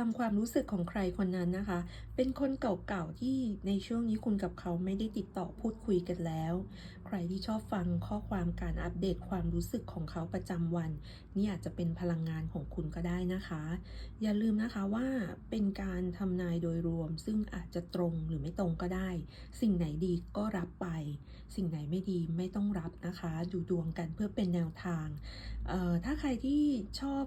ามความรู้สึกของใครคนนั้นนะคะ เป็นคนเก่าๆที่ในช่วงนี้คุณกับเขาไม่ได้ติดต่อพูดคุยกันแล้ว ใครที่ชอบฟังข้อความการอัปเดตความรู้สึกของเขาประจำวัน นี่อาจจะเป็นพลังงานของคุณก็ได้นะคะ อย่าลืมนะคะว่าเป็นการทำนายโดยรวม ซึ่งอาจจะตรงหรือไม่ตรงก็ได้ สิ่งไหนดีก็รับไป สิ่งไหนไม่ดีไม่ต้องรับนะคะ ดูดวงกันเพื่อเป็นแนวทางเอ่อถ้าใครที่ชอบ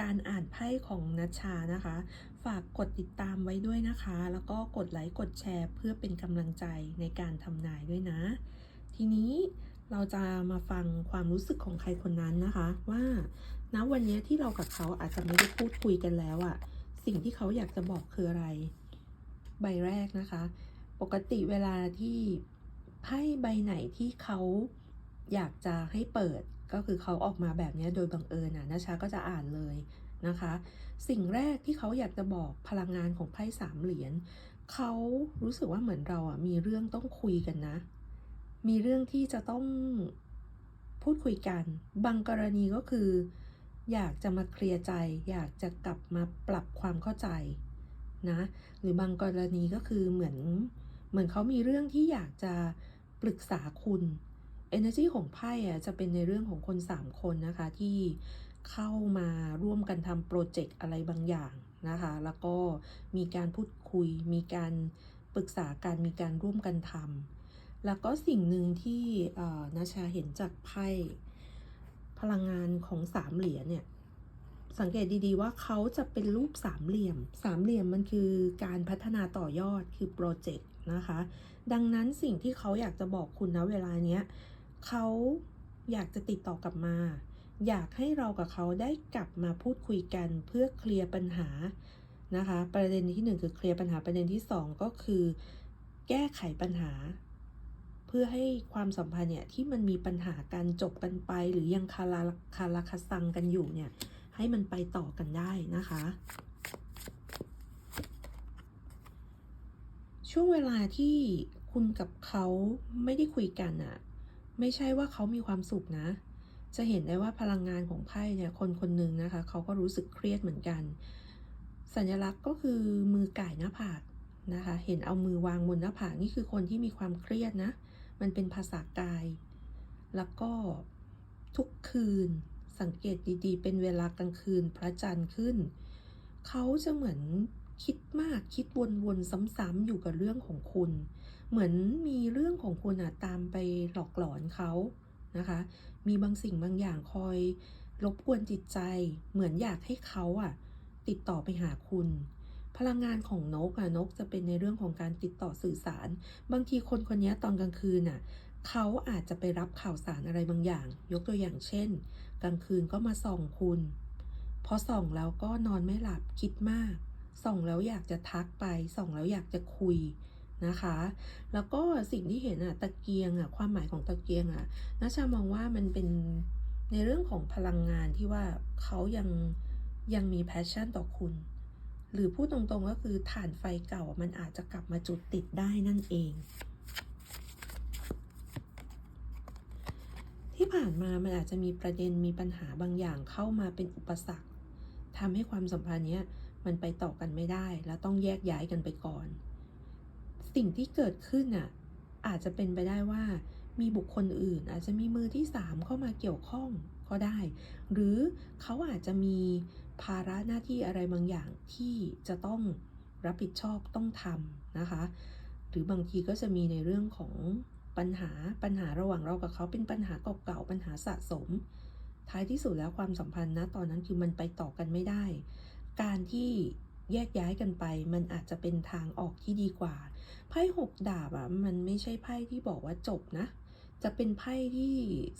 การอ่านไพ่ของนัชชานะคะ ฝากกดติดตามไว้ด้วยนะคะ แล้วก็กดไลค์กดแชร์ เพื่อเป็นกำลังใจในการทำนายด้วยนะ ทีนี้เราจะมาฟังความรู้สึกของใครคนนั้นนะคะ ว่าณวันนี้ที่เรากับเขาอาจจะไม่ได้พูดคุยกันแล้วอะสิ่งที่เขาอยากจะบอกคืออะไร ใบแรกนะคะ ปกติเวลาที่ไพ่ใบไหนที่เขาอยากจะให้เปิด ก็คือเขาออกมาแบบนี้โดยบังเอิญนะนะชาก็จะอ่านเลยนะคะ สิ่งแรกที่เขาอยากจะบอกพลังงานของไพ่สามเหรียญเขารู้สึกว่าเหมือนเราอะมีเรื่องต้องคุยกันนะ มีเรื่องที่จะต้องพูดคุยกัน บางกรณีก็คือ อยากจะมาเคลียร์ใจ อยากจะกลับมาปรับความเข้าใจนะหรือบางกรณีก็คือเหมือนเหมือนเขามีเรื่องที่อยากจะปรึกษาคุณ Energy ของไพ่อะจะเป็นในเรื่องของคน 3 คนนะคะที่เข้ามาร่วมกันทำโปรเจกต์อะไรบางอย่างนะคะ แล้วก็มีการพูดคุย มีการปรึกษากันมีการร่วมกันทำแล้วก็สิ่งหนึ่งที่นาชาเห็นจากไพ่พลังงานของสามเหรียญเนี่ยสังเกตดีๆว่าเขาจะเป็นรูปสามเหลี่ยม สามเหลี่ยมมันคือการพัฒนาต่อยอดคือโปรเจกต์นะคะ ดังนั้นสิ่งที่เขาอยากจะบอกคุณนะเวลาเนี้ย เขาอยากจะติดต่อกลับมา อยากให้เรากับเขาได้กลับมาพูดคุยกันเพื่อเคลียร์ปัญหานะคะ ประเด็นที่หนึ่งคือเคลียร์ปัญหาประเด็นที่สองก็คือ แก้ไขปัญหา เพื่อให้ความสัมพันธ์เนี่ยที่มันมีปัญหาการจบกันไป หรือยังคาราคาราคาซังกันอยู่เนี่ยให้มันไปต่อกันได้นะคะ ช่วงเวลาที่คุณกับเขาไม่ได้คุยกันอะ ไม่ใช่ว่าเขามีความสุขนะ จะเห็นได้ว่าพลังงานของไพ่เนี่ยคนคนหนึ่งนะคะ เขาก็รู้สึกเครียดเหมือนกัน สัญลักษณ์ก็คือมือก่ายหน้าผากนะคะ เห็นเอามือวางบนหน้าผากนี่คือคนที่มีความเครียดนะ มันเป็นภาษากาย แล้วก็ทุกคืนสังเกตดีๆ เป็นเวลากลางคืนพระจันทร์ขึ้น เขาจะเหมือนคิดมากคิดวนๆซ้ำๆอยู่กับเรื่องของคุณ เหมือนมีเรื่องของคุณอะตามไปหลอกหลอนเขานะคะ มีบางสิ่งบางอย่างคอยรบกวนจิตใจ เหมือนอยากให้เขาอะติดต่อไปหาคุณ พลังงานของนกอะนกจะเป็นในเรื่องของการติดต่อสื่อสาร บางทีคนคนนี้ตอนกลางคืนอะเขาอาจจะไปรับข่าวสารอะไรบางอย่าง ยกตัวอย่างเช่น กลางคืนก็มาส่องคุณพอส่องแล้วก็นอนไม่หลับคิดมาก ส่องแล้วอยากจะทักไป ส่องแล้วอยากจะคุย นะคะ แล้วก็สิ่งที่เห็นอะตะเกียงอะความหมายของตะเกียงอะนัชชามองว่ามันเป็นในเรื่องของพลังงานที่ว่าเขายังยังมีแพชชั่นต่อคุณ หรือพูดตรงๆก็คือฐานไฟเก่ามันอาจจะกลับมาจุดติดได้นั่นเอง ที่ผ่านมามันอาจจะมีประเด็นมีปัญหาบางอย่างเข้ามาเป็นอุปสรรคทำให้ความสัมพันธ์นี้มันไปต่อกันไม่ได้ แล้วต้องแยกย้ายกันไปก่อน สิ่งที่เกิดขึ้นอะอาจจะเป็นไปได้ว่า มีบุคคลอื่น อาจจะมีมือที่สามเข้ามาเกี่ยวข้องก็ได้ หรือเขาอาจจะมีภาระหน้าที่อะไรบางอย่างที่จะต้องรับผิดชอบต้องทำนะคะ หรือบางทีก็จะมีในเรื่องของปัญหาปัญหาระหว่างเรากับเขาเป็นปัญหาเก่าๆปัญหาสะสม ท้ายที่สุดแล้วความสัมพันธ์นะตอนนั้นคือมันไปต่อกันไม่ได้ การที่ แยกย้ายกันไป มันอาจจะเป็นทางออกที่ดีกว่า ไพ่หกดาบอะ่ะมันไม่ใช่ไพ่ที่บอกว่าจบนะ จะเป็นไพ่ที่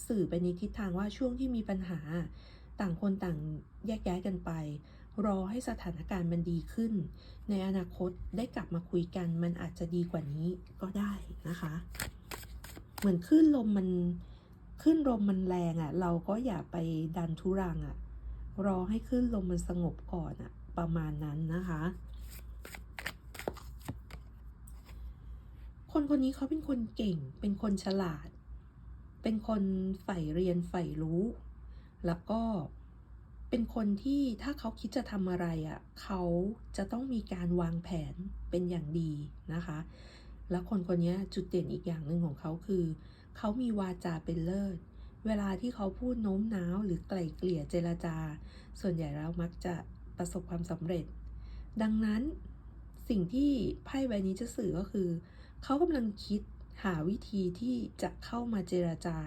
สื่อไปในทิศทางว่าช่วงที่มีปัญหา ต่างคนต่างแยกย้ายกันไป รอให้สถานการณ์มันดีขึ้น ในอนาคตได้กลับมาคุยกัน มันอาจจะดีกว่านี้ก็ได้นะคะ เหมือนคลื่นลมมันขึ้นลมมันแรงอะ่ะ เราก็อย่าไปดันทุรังอะ่ะ รอให้คลื่นลมมันสงบก่อนอะ่ะ ประมาณนั้นนะคะ คนคนนี้เขาเป็นคนเก่ง เป็นคนฉลาด เป็นคนใฝ่เรียนใฝ่รู้ แล้วก็เป็นคนที่ถ้าเขาคิดจะทำอะไรอะ่ะเขาจะต้องมีการวางแผนเป็นอย่างดีนะคะ แล้วคนคนนี้จุดเด่นอีกอย่างหนึ่งของเขาคือ เขามีวาจาเป็นเลิศเวลาที่เขาพูดโน้มน้าวหรือไกล่เกลี่ยเจรจา ส่วนใหญ่แล้วมักจะ ประสบความสำเร็จ ดังนั้นสิ่งที่ไพ่ใบนี้จะสื่อก็คือ เขากำลังคิดหาวิธีที่จะเข้ามาเจราจา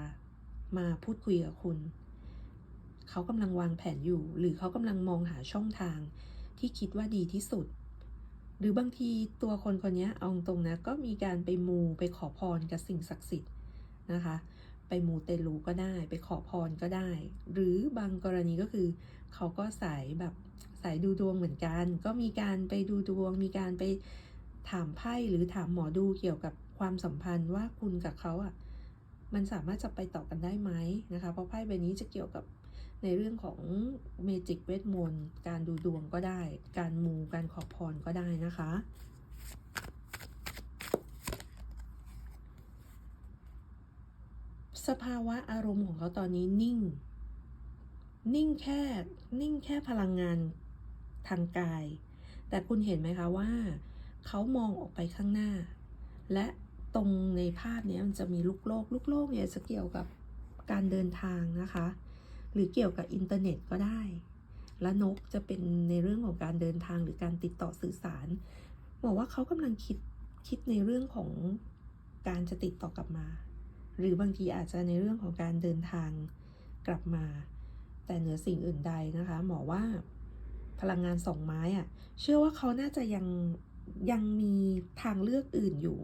มาพูดคุยกับคุณ เขากำลังวางแผนอยู่ หรือเขากำลังมองหาช่องทางที่คิดว่าดีที่สุด หรือบางทีตัวคนคนนี้เอาตรงนะก็มีการไปมูไปขอพรกับสิ่งศักดิ์สิทธิ์นะคะ ไปมูเตลูก็ได้ ไปขอพรก็ได้ หรือบางกรณีก็คือ เขาก็สายแบบายดูดวงเหมือนกัน ก็มีการไปดูดวง มีการไปถามไพ่หรือถามหมอดูเกี่ยวกับความสัมพันธ์ว่าคุณกับเขาอะมันสามารถจะไปต่อกันได้ไหมนะคะ เพราะไพ่ใบนี้จะเกี่ยวกับในเรื่องของเมจิกเวทมนต์การดูดวงก็ได้ การมูการขอพรก็ได้นะคะ สภาวะอารมณ์ของเขาตอนนี้นิ่ง นิ่งแค่นิ่งแค่พลังงาน ทางกาย แต่คุณเห็นไหมคะว่า เขามองออกไปข้างหน้า และตรงในภาพนี้มันจะมีลูกโลก ลูกโลกเนี่ยจะเกี่ยวกับการเดินทางนะคะ หรือเกี่ยวกับอินเทอร์เน็ตก็ได้ และนกจะเป็นในเรื่องของการเดินทางหรือการติดต่อสื่อสารบอกว่าเขากำลังคิดคิดในเรื่องของการจะติดต่อกลับมา หรือบางทีอาจจะในเรื่องของการเดินทางกลับมา แต่เหนือสิ่งอื่นใดนะคะ หมอว่า พลังงานสองไม้อะเชื่อว่าเขาน่าจะยังยังมีทางเลือกอื่นอยู่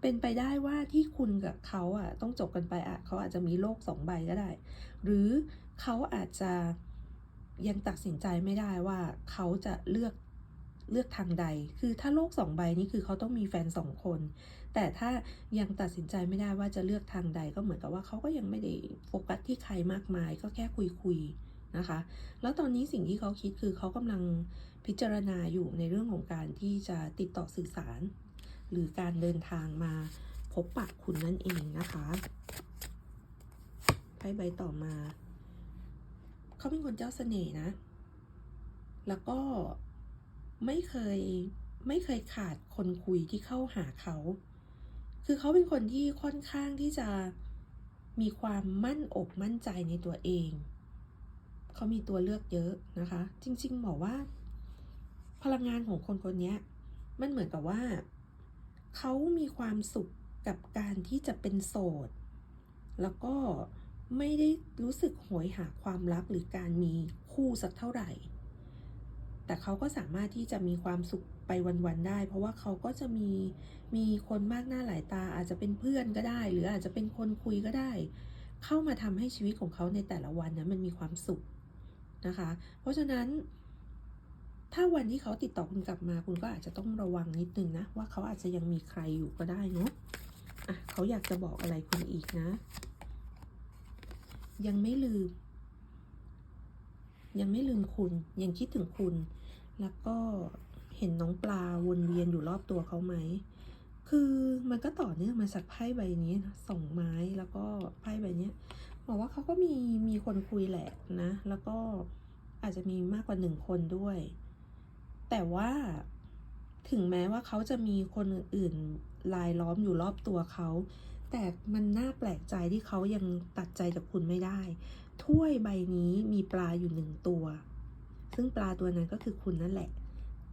เป็นไปได้ว่าที่คุณกับเขาอะต้องจบกันไปอะเขาอาจจะมีโลกสองใบก็ได้ หรือเขาอาจจะยังตัดสินใจไม่ได้ว่าเขาจะเลือกเลือกทางใด คือถ้าโลกสองใบนี้คือเขาต้องมีแฟนสองคน แต่ถ้ายังตัดสินใจไม่ได้ว่าจะเลือกทางใดก็เหมือนกับว่าเขาก็ยังไม่ได้โฟกัสที่ใครมากมาย ก็แค่คุยคุย นะคะ แล้วตอนนี้สิ่งที่เขาคิดคือเขากำลังพิจารณาอยู่ในเรื่องของการที่จะติดต่อสื่อสาร หรือการเดินทางมาพบปะคุณนั่นเองนะคะไพ่ใบต่อมา เขาเป็นคนเจ้าเสน่ห์นะ แล้วก็ไม่เคยไม่เคยขาดคนคุยที่เข้าหาเขา คือเขาเป็นคนที่ค่อนข้างที่จะมีความมั่นอกมั่นใจในตัวเอง เขามีตัวเลือกเยอะนะคะ จริงๆบอกว่า พลังงานของคนคนนี้มันเหมือนกับว่า เขามีความสุขกับการที่จะเป็นโสด แล้วก็ไม่ได้รู้สึกโหยหาความรักหรือการมีคู่สักเท่าไหร่ แต่เขาก็สามารถที่จะมีความสุขไปวันๆได้ เพราะว่าเขาก็จะมีมีคนมากหน้าหลายตาอาจจะเป็นเพื่อนก็ได้ หรืออาจจะเป็นคนคุยก็ได้ เข้ามาทำให้ชีวิตของเขาในแต่ละวันนะมันมีความสุข นะคะ เพราะฉะนั้น ถ้าวันที่เขาติดต่อคุณกลับมา คุณก็อาจจะต้องระวังนิดนึงนะ ว่าเขาอาจจะยังมีใครอยู่ก็ได้เนาะอะเขาอยากจะบอกอะไรคุณอีกนะ ยังไม่ลืม ยังไม่ลืมคุณ ยังคิดถึงคุณ แล้วก็เห็นน้องปลาวนเวียนอยู่รอบตัวเขาไหมคือมันก็ต่อเนื่องมาจากไพ่ใบนี้สองไม้แล้วก็ไพ่ใบนี้บอกว่าเขาก็มีมีคนคุยแหละนะ แล้วก็ อาจจะมีมากกว่าหนึ่งคนด้วย แต่ว่าถึงแม้ว่าเขาจะมีคนอื่นๆลายล้อมอยู่รอบตัวเขา แต่มันน่าแปลกใจที่เขายังตัดใจจากคุณไม่ได้ ถ้วยใบนี้มีปลาอยู่หนึ่งตัว ซึ่งปลาตัวนั้นก็คือคุณนั่นแหละ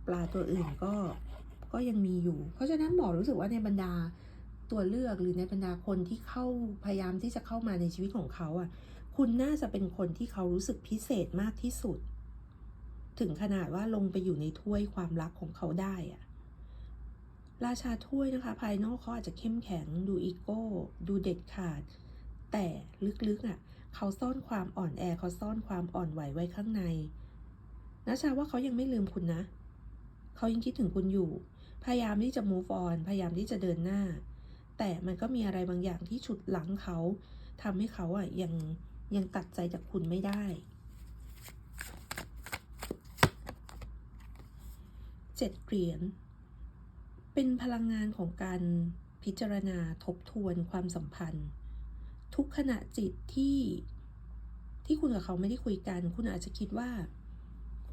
ปลาตัวอื่นก็ก็ยังมีอยู่ เพราะฉะนั้นหมอรู้สึกว่าในบรรดาตัวเลือกหรือในบรรดาคนที่เข้าพยายามที่จะเข้ามาในชีวิตของเขาอะ คุณน่าจะเป็นคนที่เขารู้สึกพิเศษมากที่สุด ถึงขนาดว่าลงไปอยู่ในถ้วยความรักของเขาได้อะราชาถ้วยนะคะ ภายนอกเขาอาจจะเข้มแข็ง ดูอีโก้ ดูเด็ดขาด แต่ลึกๆอะ เขาซ่อนความอ่อนแอเขาซ่อนความอ่อนไหวไว้ข้างในนะชาว่าเขายังไม่ลืมคุณนะ เขายังคิดถึงคุณอยู่ พยายามที่จะ move on พยายามที่จะเดินหน้า แต่มันก็มีอะไรบางอย่างที่ฉุดหลังเขาทำให้เขาอะยัง ยังตัดใจจากคุณไม่ได้เจ็ดเหรียญเป็นพลังงานของการพิจารณาทบทวนความสัมพันธ์ ทุกขณะจิตที่ที่คุณกับเขาไม่ได้คุยกัน คุณอาจจะคิดว่า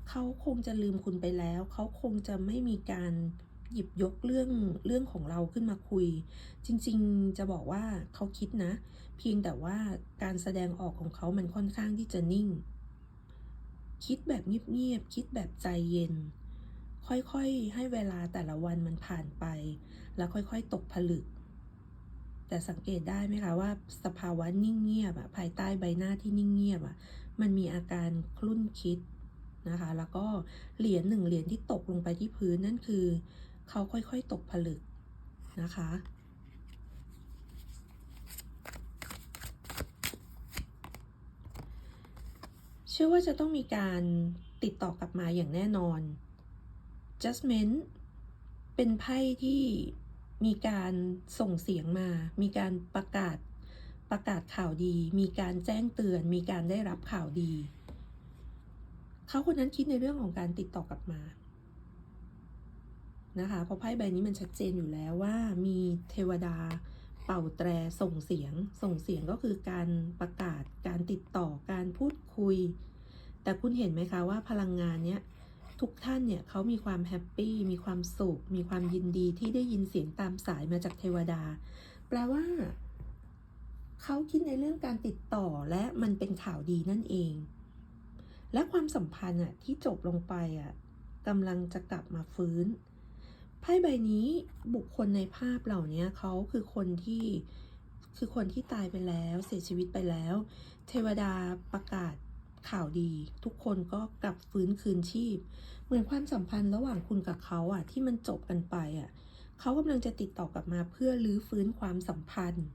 เขาคงจะลืมคุณไปแล้ว เขาคงจะไม่มีการ หยิบยกเรื่องเรื่องของเราขึ้นมาคุย จริงๆจะบอกว่าเขาคิดนะ เพียงแต่ว่าการแสดงออกของเขามันค่อนข้างที่จะนิ่ง คิดแบบเงียบๆคิดแบบใจเย็น ค่อยๆให้เวลาแต่ละวันมันผ่านไป แล้วค่อยๆ ตกผลึก แต่สังเกตได้ไหมคะว่า สภาวะนิ่งเงียบอะภายใต้ใบหน้าที่นิ่งเงียบอะมันมีอาการคลุ่นคิดนะคะ แล้วก็เหรียญหนึ่งเหรียญที่ตกลงไปที่พื้นนั่นคือ เขาค่อยๆตกผลึกนะคะ เชื่อว่าจะต้องมีการติดต่อกลับมาอย่างแน่นอน Judgment เป็นไพ่ที่มีการส่งเสียงมา มีการประกาศประกาศข่าวดี มีการแจ้งเตือน มีการได้รับข่าวดี เขาคนนั้นคิดในเรื่องของการติดต่อกลับมา นะคะเพราะไพ่ใบนี้มันชัดเจนอยู่แล้วว่ามีเทวดาเป่าแตรส่งเสียง ส่งเสียงก็คือการประกาศการติดต่อการพูดคุย แต่คุณเห็นไหมคะว่าพลังงานเนี้ยทุกท่านเนี่ยเขามีความแฮปปี้มีความสุข มีความยินดีที่ได้ยินเสียงตามสายมาจากเทวดา แปลว่าเขาคิดในเรื่องการติดต่อและมันเป็นข่าวดีนั่นเอง และความสัมพันธ์อะที่จบลงไปอะกำลังจะกลับมาฟื้น ไพ่ใบนี้บุคคลในภาพเหล่านี้เขาคือคนที่คือคนที่ตายไปแล้วเสียชีวิตไปแล้ว เทวดาประกาศข่าวดี ทุกคนก็กลับฟื้นคืนชีพ เหมือนความสัมพันธ์ระหว่างคุณกับเขาอะที่มันจบกันไปอะเขากำลังจะติดต่อกลับมาเพื่อลื้อฟื้นความสัมพันธ์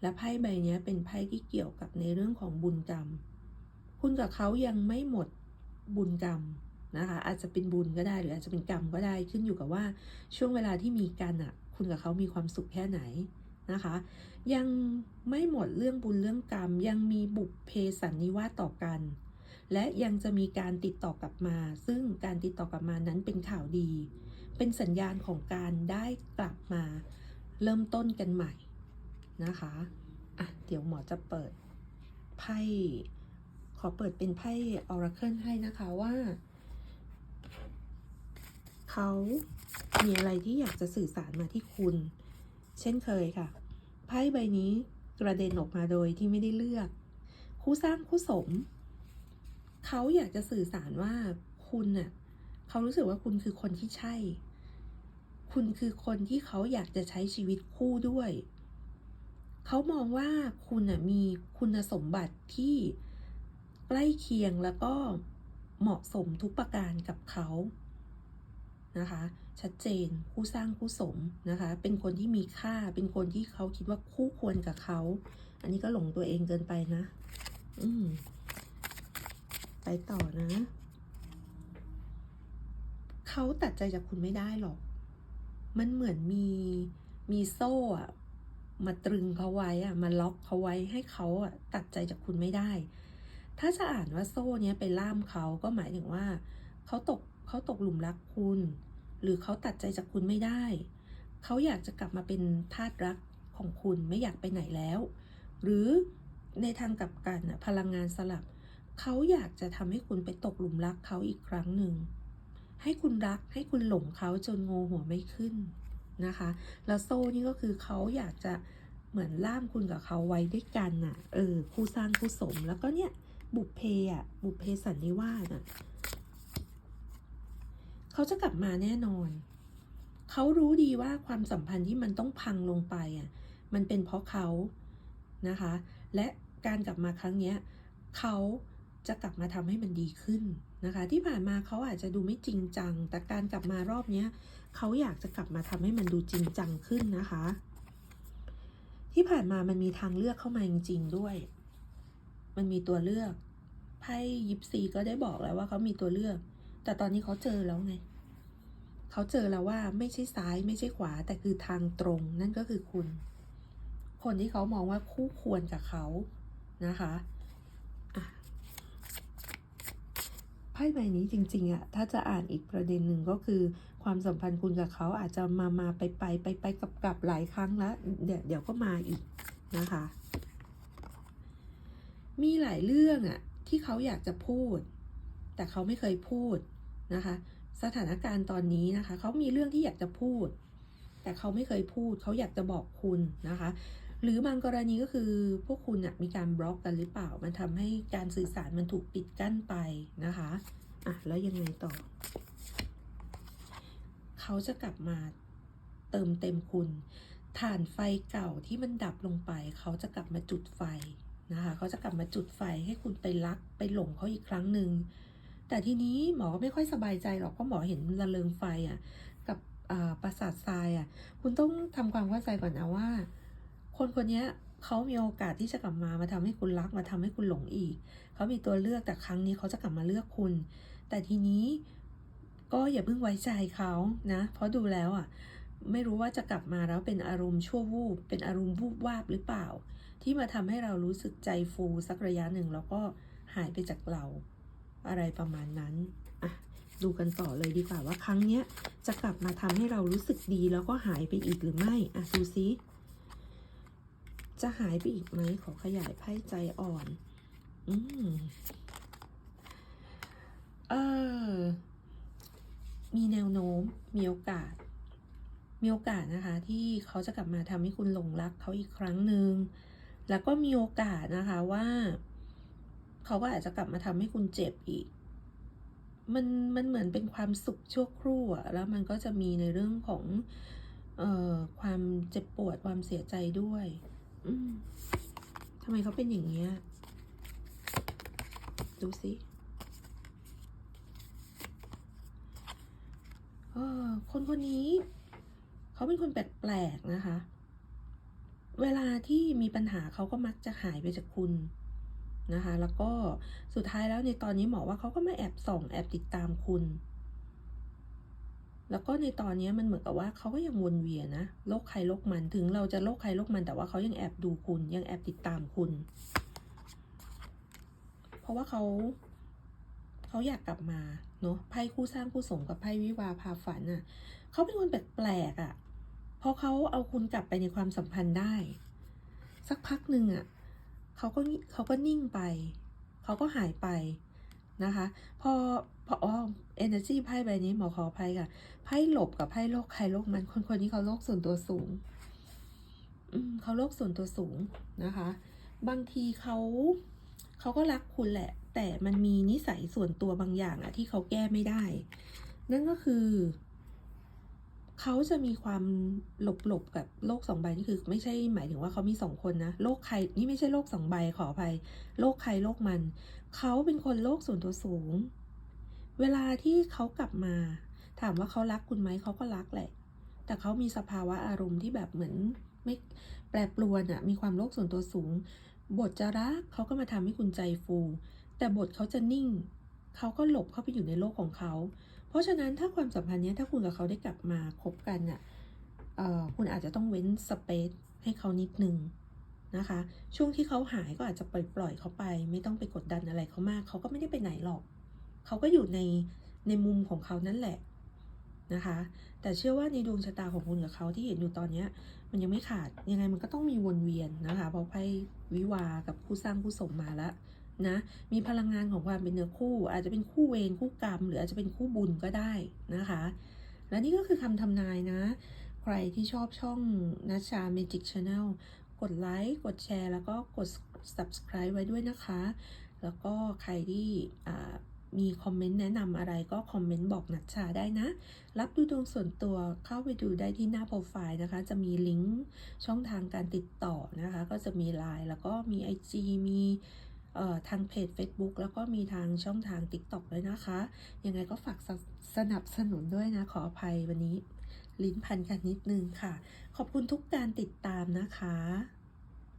และไพ่ใบนี้เป็นไพ่ที่เกี่ยวกับในเรื่องของบุญกรรม คุณกับเขายังไม่หมดบุญกรรม นะคะ อาจจะเป็นบุญก็ได้หรืออาจจะเป็นกรรมก็ได้ขึ้นอยู่กับว่าช่วงเวลาที่มีกันอะคุณกับเขามีความสุขแค่ไหนนะคะ ยังไม่หมดเรื่องบุญเรื่องกรรม ยังมีบุพเพสันนิวาสต่อกัน และยังจะมีการติดต่อกลับมา ซึ่งการติดต่อกลับมานั้นเป็นข่าวดี เป็นสัญญาณของการได้กลับมา เริ่มต้นกันใหม่นะคะอะเดี๋ยวหมอจะเปิดไพ่ขอเปิดเป็นไพ่ Oracle ให้นะคะว่า เขามีอะไรที่อยากจะสื่อสารมาที่คุณ เช่นเคยค่ะ ไพ่ใบนี้กระเด็นออกมาโดยที่ไม่ได้เลือก คู่สร้างคู่สม เขาอยากจะสื่อสารว่าคุณน่ะเขารู้สึกว่าคุณคือคนที่ใช่ คุณคือคนที่เขาอยากจะใช้ชีวิตคู่ด้วย เขามองว่าคุณน่ะมีคุณสมบัติที่ใกล้เคียงแล้วก็เหมาะสมทุกประการกับเขา นะคะ ชัดเจนคู่สร้างคู่สมนะคะ เป็นคนที่มีค่าเป็นคนที่เขาคิดว่าคู่ควรกับเขา อันนี้ก็หลงตัวเองเกินไปนะ อืมไปต่อนะเขาตัดใจจากคุณไม่ได้หรอก มันเหมือนมีมีโซ่อะมาตรึงเขาไว้อะมาล็อกเขาไว้ให้เขาอะตัดใจจากคุณไม่ได้ ถ้าจะอ่านว่าโซ่เนี้ยไปล่ามเขาก็หมายถึงว่าเขาตกเขาตกหลุมรักคุณ หรือเขาตัดใจจากคุณไม่ได้ เขาอยากจะกลับมาเป็นทาสรักของคุณไม่อยากไปไหนแล้ว หรือในทางกลับกันพลังงานสลับ เขาอยากจะทำให้คุณไปตกหลุมรักเขาอีกครั้งหนึ่ง ให้คุณรักให้คุณหลงเขาจนโงหัวไม่ขึ้นนะคะ แล้วโซ่นี่ก็คือเขาอยากจะเหมือนล่ามคุณกับเขาไว้ด้วยกันน่ะ เออ คู่สร้างคู่สม แล้วก็เนี่ย บุพเพอะ บุพเพสันนิวาสอะ เขาจะกลับมาแน่นอน เขารู้ดีว่าความสัมพันธ์ที่มันต้องพังลงไปอะ มันเป็นเพราะเขานะคะ และการกลับมาครั้งเนี้ยเขาจะกลับมาทำให้มันดีขึ้นนะคะ ที่ผ่านมาเขาอาจจะดูไม่จริงจัง แต่การกลับมารอบเนี้ยเขาอยากจะกลับมาทำให้มันดูจริงจังขึ้นนะคะ ที่ผ่านมามันมีทางเลือกเข้ามาจริงๆด้วย มันมีตัวเลือกไพ่ยิปซีก็ได้บอกแล้วว่าเขามีตัวเลือก แต่ตอนนี้เขาเจอแล้วไง เขาเจอแล้วว่าไม่ใช่ซ้ายไม่ใช่ขวา แต่คือทางตรงนั่นก็คือคุณ คนที่เขามองว่าคู่ควรกับเขานะคะไพ่ใบนี้จริงๆอะถ้าจะอ่านอีกประเด็นหนึ่งก็คือ ความสัมพันธ์คุณกับเขาอาจจะมามาไปไปไปไปกับกับหลายครั้งแล้ว เดี๋ยวเดี๋ยวก็มาอีกนะคะ มีหลายเรื่องอะที่เขาอยากจะพูด แต่เขาไม่เคยพูด นะคะ สถานการณ์ตอนนี้นะคะเขามีเรื่องที่อยากจะพูด แต่เขาไม่เคยพูดเขาอยากจะบอกคุณนะคะ หรือบางกรณีก็คือพวกคุณนะมีการบล็อกกันหรือเปล่า มันทำให้การสื่อสารมันถูกปิดกั้นไปนะคะอะแล้วยังไงต่อ เขาจะกลับมาเติมเต็มคุณถ่านไฟเก่าที่มันดับลงไป เขาจะกลับมาจุดไฟนะคะ เขาจะกลับมาจุดไฟให้คุณไปรักไปหลงเขาอีกครั้งหนึ่ง แต่ทีนี้หมอก็ไม่ค่อยสบายใจหรอกเพราะหมอเห็นระเริงไฟอะกับประสาททรายอะ คุณต้องทำความเข้าใจก่อนนะว่า คนคนนี้เขามีโอกาสที่จะกลับมามาทำให้คุณรักมาทำให้คุณหลงอีก เขามีตัวเลือกแต่ครั้งนี้เขาจะกลับมาเลือกคุณ แต่ทีนี้ก็อย่าเพิ่งไว้ใจเขานะ เพราะดูแล้วอะไม่รู้ว่าจะกลับมาแล้วเป็นอารมณ์ชั่ววูบเป็นอารมณ์วูบวาบหรือเปล่า ที่มาทำให้เรารู้สึกใจฟูสักระยะหนึ่งแล้วก็หายไปจากเรา อะไรประมาณนั้นอะดูกันต่อเลยดีกว่าว่าครั้งเนี้ยจะกลับมาทำให้เรารู้สึกดีแล้วก็หายไปอีกหรือไม่อะดูซิจะหายไปอีกไหมขอขยายไพ่ใจอ่อน อืมเออ มีแนวโน้ม มีโอกาส มีโอกาสนะคะ ที่เขาจะกลับมาทำให้คุณหลงรักเขาอีกครั้งหนึ่ง แล้วก็มีโอกาสนะคะว่า เขาก็อาจจะกลับมาทำให้คุณเจ็บอีก มันมันเหมือนเป็นความสุขชั่วครู่อะแล้วมันก็จะมีในเรื่องของเอ่อความเจ็บปวดความเสียใจด้วยอืมทำไมเขาเป็นอย่างเงี้ยดูสิเออคนคนนี้เขาเป็นคนแปลกๆนะคะ เวลาที่มีปัญหาเขาก็มักจะหายไปจากคุณ นะคะ แล้วก็สุดท้ายแล้วในตอนนี้หมอว่าเขาก็มาแอบส่องแอบติดตามคุณ แล้วก็ในตอนนี้มันเหมือนกับว่าเขาก็ยังวนเวียนนะโรคใครโรคมันถึงเราจะโรคใครโรคมันแต่ว่าเขายังแอบดูคุณยังแอบติดตามคุณ เพราะว่าเขาเขาอยากกลับมาเนาะไพ่คู่สร้างคู่สมกับไพ่วิวาพาฝันอะเขาเป็นคนแปลกๆอะพราะเขาเอาคุณกลับไปในความสัมพันธ์ได้ สักพักหนึ่งอะ เขาก็เขาก็นิ่งไป เขาก็หายไปนะคะ พอพออ๋อ energy ไพ่ใบนี้หมอขออภัยค่ะไพ่หลบกับไพ่โลกใครโลกมันคนคนนี้เขาโลกส่วนตัวสูงอืมเขาโลกส่วนตัวสูงนะคะ บางทีเขาเขาก็รักคุณแหละ แต่มันมีนิสัยส่วนตัวบางอย่างอะที่เขาแก้ไม่ได้ นั่นก็คือ เขาจะมีความหลบหลบกับโลกสองใบนี่คือไม่ใช่หมายถึงว่าเขามีสองคนนะโลกใครนี่ไม่ใช่โลกสองใบขออภัยโลกใครโลกมัน เขาเป็นคนโลกส่วนตัวสูง เวลาที่เขากลับมา ถามว่าเขารักคุณไหมเขาก็รักแหละ แต่เขามีสภาวะอารมณ์ที่แบบเหมือนไม่แปรปรวนอะมีความโลกส่วนตัวสูง บทจะรักเขาก็มาทำให้คุณใจฟู แต่บทเขาจะนิ่ง เขาก็หลบเข้าไปอยู่ในโลกของเขา ราะฉะนั้นถ้าความสัมพันธ์เนี้ยถ้าคุณกับเขาได้กลับมาคบกันอะเอ่อคุณอาจจะต้องเว้นสเปซให้เขานิดนึงนะคะ ช่วงที่เขาหายก็อาจจะปล่อยปล่อยเขาไป ไม่ต้องไปกดดันอะไรเขามาก เขาก็ไม่ได้ไปไหนหรอก เขาก็อยู่ในในมุมของเขานั่นแหละนะคะ แต่เชื่อว่าในดวงชะตาของคุณกับเขาที่เห็นอยู่ตอนเนี้มันยังไม่ขาดยังไงมันก็ต้องมีวนเวียนนะคะเพราะไพ่วิวากับคู่สร้างคู่สมมาแล้ว นะมีพลังงานของความเป็นเนื้อคู่ อาจจะเป็นคู่เวรคู่กรรม หรืออาจจะเป็นคู่บุญก็ได้นะคะ และนี่ก็คือคำทำนายนะ ใครที่ชอบช่องนัชชา Magic Channel กดไลค์กดแชร์ แล้วก็กด subscribe ไว้ด้วยนะคะ แล้วก็ใครที่มีคอมเมนต์แนะนำอะไรก็คอมเมนต์บอกนัชชาได้นะ รับดูดวงส่วนตัวเข้าไปดูได้ที่หน้าโปรไฟล์นะคะ จะมีลิงก์ช่องทางการติดต่อนะคะ ก็จะมี Line แล้วก็มี IG มี ทางเพจ Facebook แล้วก็มีทางช่องทาง TikTok ด้วยนะคะ ยังไงก็ฝากสสนับสนุนด้วยนะ ขออภัยวันนี้ ลิ้นพันกันนิดนึงค่ะ ขอบคุณทุกการติดตามนะคะ